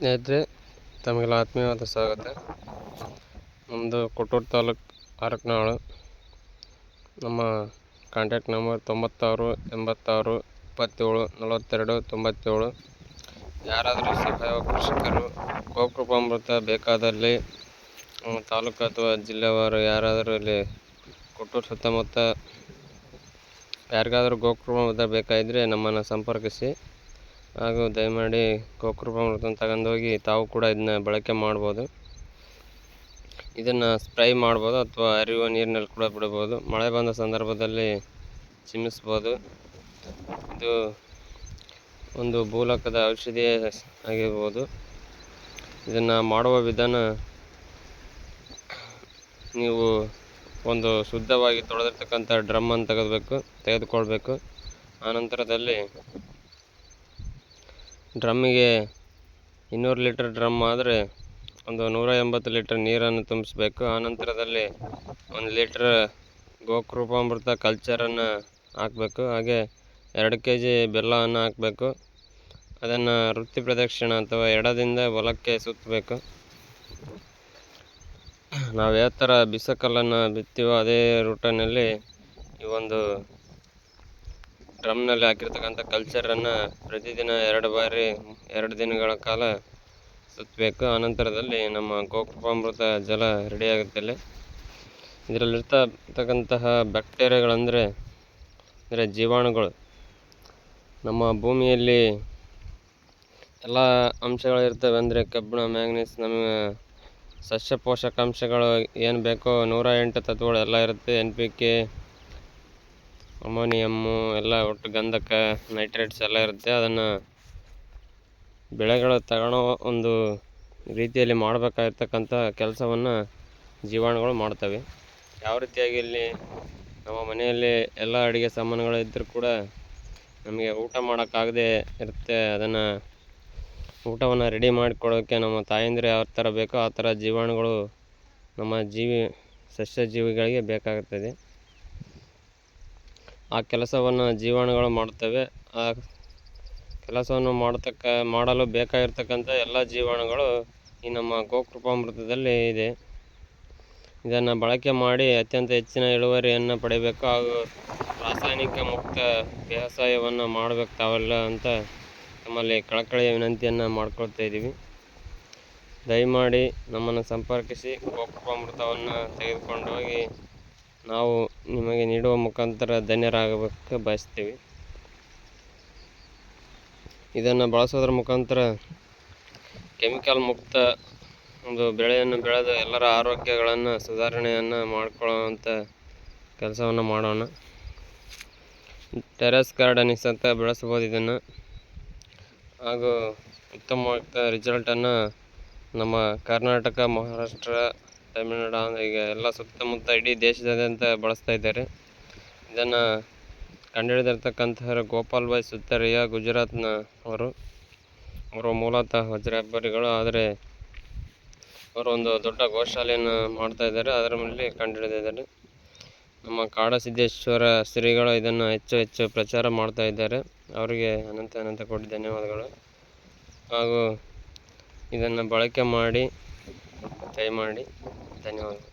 ಸ್ನೇಹಿತರೆ, ತಮಗೆಲ್ಲ ಆತ್ಮೀಯವಾದ ಸ್ವಾಗತ. ನಮ್ಮದು ಕೊಟ್ಟೂರು ತಾಲೂಕು ಅರಕನಾಳು ನಮ್ಮ ಕಾಂಟ್ಯಾಕ್ಟ್ ನಂಬರ್ ತೊಂಬತ್ತಾರು, ಎಂಬತ್ತಾರು, ಇಪ್ಪತ್ತೇಳು, ನಲವತ್ತೆರಡು, ತೊಂಬತ್ತೇಳು. ಯಾರಾದರೂ ಸಹಾಯ ಕೃಷಿಕರು, ಗೋಕೃಪಾಮೃತ ಬೇಕಾದಲ್ಲಿ ತಾಲೂಕು ಅಥವಾ ಜಿಲ್ಲೆವಾರು ಯಾರಾದರೂ ಇಲ್ಲಿ ಕೊಟ್ಟೂರು ಸುತ್ತಮುತ್ತ ಯಾರಿಗಾದರೂ ಗೋಕೃಪಾಮೃತ ಬೇಕಾಗಿದ್ದರೆ ನಮ್ಮನ್ನು ಸಂಪರ್ಕಿಸಿ. ಹಾಗೂ ದಯಮಾಡಿ ಗೋಕೃಪಾಮೃತನ ತಗೊಂಡೋಗಿ ತಾವು ಕೂಡ ಇದನ್ನ ಬಳಕೆ ಮಾಡ್ಬೋದು. ಇದನ್ನು ಸ್ಪ್ರೈ ಮಾಡ್ಬೋದು ಅಥವಾ ಹರಿಯುವ ನೀರಿನಲ್ಲಿ ಕೂಡ ಬಿಡ್ಬೋದು. ಮಳೆ ಬಂದ ಸಂದರ್ಭದಲ್ಲಿ ಚಿಮ್ಮಿಸ್ಬೋದು. ಇದು ಒಂದು ಭೂಲಕದ ಔಷಧಿ ಆಗಿರ್ಬೋದು. ಇದನ್ನು ಮಾಡುವ ವಿಧಾನ ನೀವು ಒಂದು ಶುದ್ಧವಾಗಿ ತೊಳೆದಿರ್ತಕ್ಕಂಥ ಡ್ರಮ್ಮನ್ನು ತೆಗೆದಬೇಕು, ತೆಗೆದುಕೊಳ್ಬೇಕು. ಆನಂತರದಲ್ಲಿ ಡ್ರಮ್ಮಿಗೆ ಇನ್ನೂರು ಲೀಟರ್ ಡ್ರಮ್ ಆದರೆ ಒಂದು ನೂರ ಎಂಬತ್ತು ಲೀಟರ್ ನೀರನ್ನು ತುಂಬಿಸ್ಬೇಕು. ಆನಂತರದಲ್ಲಿ ಒಂದು ಲೀಟ್ರ್ ಗೋಕೃಪಾಮೃತ ಕಲ್ಚರನ್ನು ಹಾಕಬೇಕು. ಹಾಗೆ ಎರಡು ಕೆ ಜಿ ಬೆಲ್ಲವನ್ನು ಹಾಕಬೇಕು. ಅದನ್ನು ವೃತ್ತಿ ಪ್ರದಕ್ಷಿಣೆ ಅಥವಾ ಎಡದಿಂದ ಹೊಲಕ್ಕೆ ಸುತ್ತಬೇಕು. ನಾವು ಯಾವ ಥರ ಬಿಸಕಲ್ಲನ್ನು ಬಿತ್ತೀವೋ ಅದೇ ರೂಟನಲ್ಲಿ ಈ ಒಂದು ಡ್ರಮ್ನಲ್ಲಿ ಹಾಕಿರ್ತಕ್ಕಂಥ ಕಲ್ಚರನ್ನು ಪ್ರತಿದಿನ ಎರಡು ಬಾರಿ, ಎರಡು ದಿನಗಳ ಕಾಲ ಸುತ್ತಬೇಕು ಆನಂತರದಲ್ಲಿ ನಮ್ಮ ಗೋಕೃಪಾಮೃತ ಜಲ ರೆಡಿಯಾಗುತ್ತೆ ಇಲ್ಲಿ ಇದರಲ್ಲಿರ್ತಕ್ಕಂತಹ ಬ್ಯಾಕ್ಟೀರಿಯಾಗಳಂದರೆ ಅಂದರೆ ಜೀವಾಣುಗಳು. ನಮ್ಮ ಭೂಮಿಯಲ್ಲಿ ಎಲ್ಲ ಅಂಶಗಳು ಇರ್ತವೆ ಅಂದರೆ ಕಬ್ಬಿಣ ಮ್ಯಾಂಗ್ನೀಸ್ ನಮ್ಮ ಸಸ್ಯ ಪೋಷಕಾಂಶಗಳು ಏನು ಬೇಕೋ ನೂರ ಎಂಟು ತತ್ವಗಳು ಎಲ್ಲ ಇರುತ್ತೆ. ಎನ್ ಪಿ ಕೆ ಅಮೋನಿಯಮ್ಮು ಎಲ್ಲ ಒಟ್ಟು ಗಂಧಕ, ನೈಟ್ರೇಟ್ಸ್ ಎಲ್ಲ ಇರುತ್ತೆ. ಅದನ್ನು ಬೆಳೆಗಳು ತಗೊಳ್ಳೋ ಒಂದು ರೀತಿಯಲ್ಲಿ ಮಾಡಬೇಕಾಗಿರ್ತಕ್ಕಂಥ ಕೆಲಸವನ್ನು ಜೀವಾಣುಗಳು ಮಾಡ್ತವೆ. ಯಾವ ರೀತಿಯಾಗಿ ಇಲ್ಲಿ ನಮ್ಮ ಮನೆಯಲ್ಲಿ ಎಲ್ಲ ಅಡುಗೆ ಸಾಮಾನುಗಳು ಇದ್ದರೂ ಕೂಡ ನಮಗೆ ಊಟ ಮಾಡೋಕ್ಕಾಗದೆ ಇರುತ್ತೆ. ಅದನ್ನು ಊಟವನ್ನು ರೆಡಿ ಮಾಡಿಕೊಡೋಕ್ಕೆ ನಮ್ಮ ತಾಯಂದಿರು ಯಾವ ಥರ ಬೇಕೋ ಆ ಥರ ಜೀವಾಣುಗಳು ನಮ್ಮ ಜೀವಿ ಸಸ್ಯ ಜೀವಿಗಳಿಗೆ ಬೇಕಾಗುತ್ತದೆ ಆ ಕೆಲಸವನ್ನು ಜೀವಾಣುಗಳು ಮಾಡುತ್ತವೆ. ಆ ಕೆಲಸವನ್ನು ಮಾಡತಕ್ಕ, ಮಾಡಲು ಬೇಕಾಗಿರ್ತಕ್ಕಂಥ ಎಲ್ಲ ಜೀವಾಣುಗಳು ಈ ನಮ್ಮ ಗೋಕೃಪಾಮೃತದಲ್ಲಿ ಇದೆ. ಇದನ್ನು ಬಳಕೆ ಮಾಡಿ ಅತ್ಯಂತ ಹೆಚ್ಚಿನ ಇಳುವರಿಯನ್ನು ಪಡೆಯಬೇಕು ಹಾಗೂ ರಾಸಾಯನಿಕ ಮುಕ್ತ ವ್ಯವಸಾಯವನ್ನು ಮಾಡಬೇಕು ತಾವೆಲ್ಲ ಅಂತ ನಮ್ಮಲ್ಲಿ ಕಳಕಳಿಯ ವಿನಂತಿಯನ್ನು ಮಾಡ್ಕೊಳ್ತಾ ಇದ್ದೀವಿ. ದಯಮಾಡಿ ನಮ್ಮನ್ನು ಸಂಪರ್ಕಿಸಿ, ಗೋಕೃಪಾಮೃತವನ್ನು ತೆಗೆದುಕೊಂಡು ಹೋಗಿ. ನಾವು ನಿಮಗೆ ನೀಡುವ ಮುಖಾಂತರ ಧನ್ಯರಾಗಬೇಕು ಬಯಸ್ತೀವಿ ಇದನ್ನು ಬಳಸೋದ್ರ ಮುಖಾಂತರ ಕೆಮಿಕಲ್ ಮುಕ್ತ ಒಂದು ಬೆಳೆಯನ್ನು ಬೆಳೆದು ಎಲ್ಲರ ಆರೋಗ್ಯಗಳನ್ನು ಸುಧಾರಣೆಯನ್ನು ಮಾಡಿಕೊಳ್ಳುವಂಥ ಕೆಲಸವನ್ನು ಮಾಡೋಣ. ಟೆರೆಸ್ ಗಾರ್ಡನಿಂಗ್ಸ್ ಅಂತ ಬೆಳೆಸ್ಬೋದು ಇದನ್ನು. ಹಾಗೂ ಉತ್ತಮವಾದ ರಿಸಲ್ಟನ್ನು ನಮ್ಮ ಕರ್ನಾಟಕ, ಮಹಾರಾಷ್ಟ್ರ ತಮಿಳುನಾಡು ಈಗ ಎಲ್ಲ ಸುತ್ತಮುತ್ತ ಇಡೀ ದೇಶದಾದ್ಯಂತ ಬಳಸ್ತಾ ಇದ್ದಾರೆ. ಇದನ್ನು ಕಂಡುಹಿಡಿದಿರ್ತಕ್ಕಂತಹ ಗೋಪಾಲ್ ಬಾಯ್ ಸುತ್ತರಿಯ ಗುಜರಾತ್ನ ಅವರು. ಅವರು ಮೂಲತಃ ವಜ್ರಾಬ್ಬರಿಗಳು, ಆದರೆ ಅವರು ಒಂದು ದೊಡ್ಡ ಗೋಶಾಲೆಯನ್ನು ಮಾಡ್ತಾ ಇದ್ದಾರೆ. ಅದರ ಮೇಲೆ ಕಂಡುಹಿಡಿದಿದ್ದಾರೆ ನಮ್ಮ ಕಾಡಸಿದ್ದೇಶ್ವರ ಶ್ರೀಗಳು ಇದನ್ನು ಹೆಚ್ಚು ಹೆಚ್ಚು ಪ್ರಚಾರ ಮಾಡ್ತಾ ಇದ್ದಾರೆ. ಅವರಿಗೆ ಅನಂತ ಅನಂತ ಕೋಟಿ ಧನ್ಯವಾದಗಳು. ಹಾಗೂ ಇದನ್ನು ಬಳಕೆ ಮಾಡಿ ದಯಮಾಡಿ ಧನ್ಯವಾದ.